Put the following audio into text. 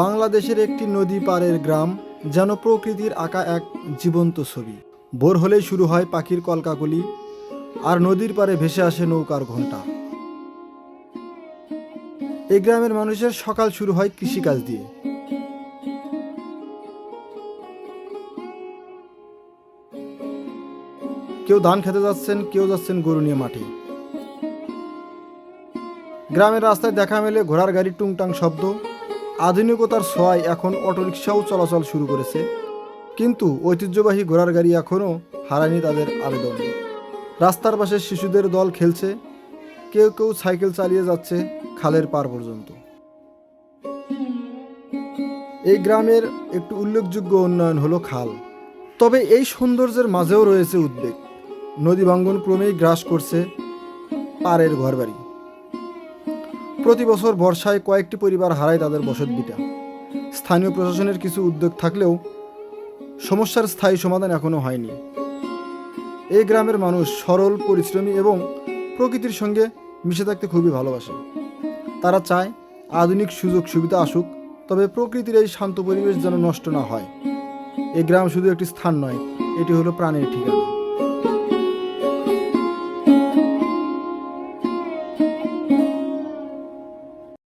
বাংলাদেশের একটি নদী পাড়ের গ্রাম, যেন প্রকৃতির আঁকা এক জীবন্ত ছবি। ভোর হলেই শুরু হয় পাখির কলকাকলি, আর নদীর পাড়ে ভেসে আসে নৌকার ঘণ্টা এই গ্রামের মানুষের সকাল শুরু হয় কৃষিকাজ দিয়ে। কেউ ধান খেতে যাচ্ছেন, কেউ যাচ্ছেন গরু নিয়ে মাঠে। গ্রামের রাস্তায় দেখা মেলে ঘোড়ার গাড়ির টুংটাং শব্দ। আধুনিকতার ছোঁয়ায় এখন অটোরিকশাও চলাচল শুরু করেছে। কিন্তু ঐতিহ্যবাহী ঘোড়ার গাড়ি এখনও হারায়নি তাদের আবেদন। রাস্তার পাশে শিশুদের দল খেলছে, কেউ কেউ সাইকেল চালিয়ে যাচ্ছে খালের পার পর্যন্ত। এই গ্রামের একটু উল্লেখযোগ্য উন্নয়ন হলো খাল। তবে এই সৌন্দর্যের মাঝেও রয়েছে উদ্বেগ। নদী ভাঙ্গন ক্রমেই গ্রাস করছে পাড়ের ঘরবাড়ি। প্রতি বছর বর্ষায় কয়েকটি পরিবার হারায় তাদের বসতভিটা। স্থানীয় প্রশাসনের কিছু উদ্যোগ থাকলেও সমস্যার স্থায়ী সমাধান এখনও হয়নি। এই গ্রামের মানুষ সরল, পরিশ্রমী এবং প্রকৃতির সঙ্গে মিশে থাকতে খুবই ভালোবাসে। তারা চায় আধুনিক সুযোগ সুবিধা আসুক, তবে প্রকৃতির এই শান্ত পরিবেশ যেন নষ্ট না হয়। এই গ্রাম শুধু একটি স্থান নয়, এটি হলো প্রাণের ঠিকানা।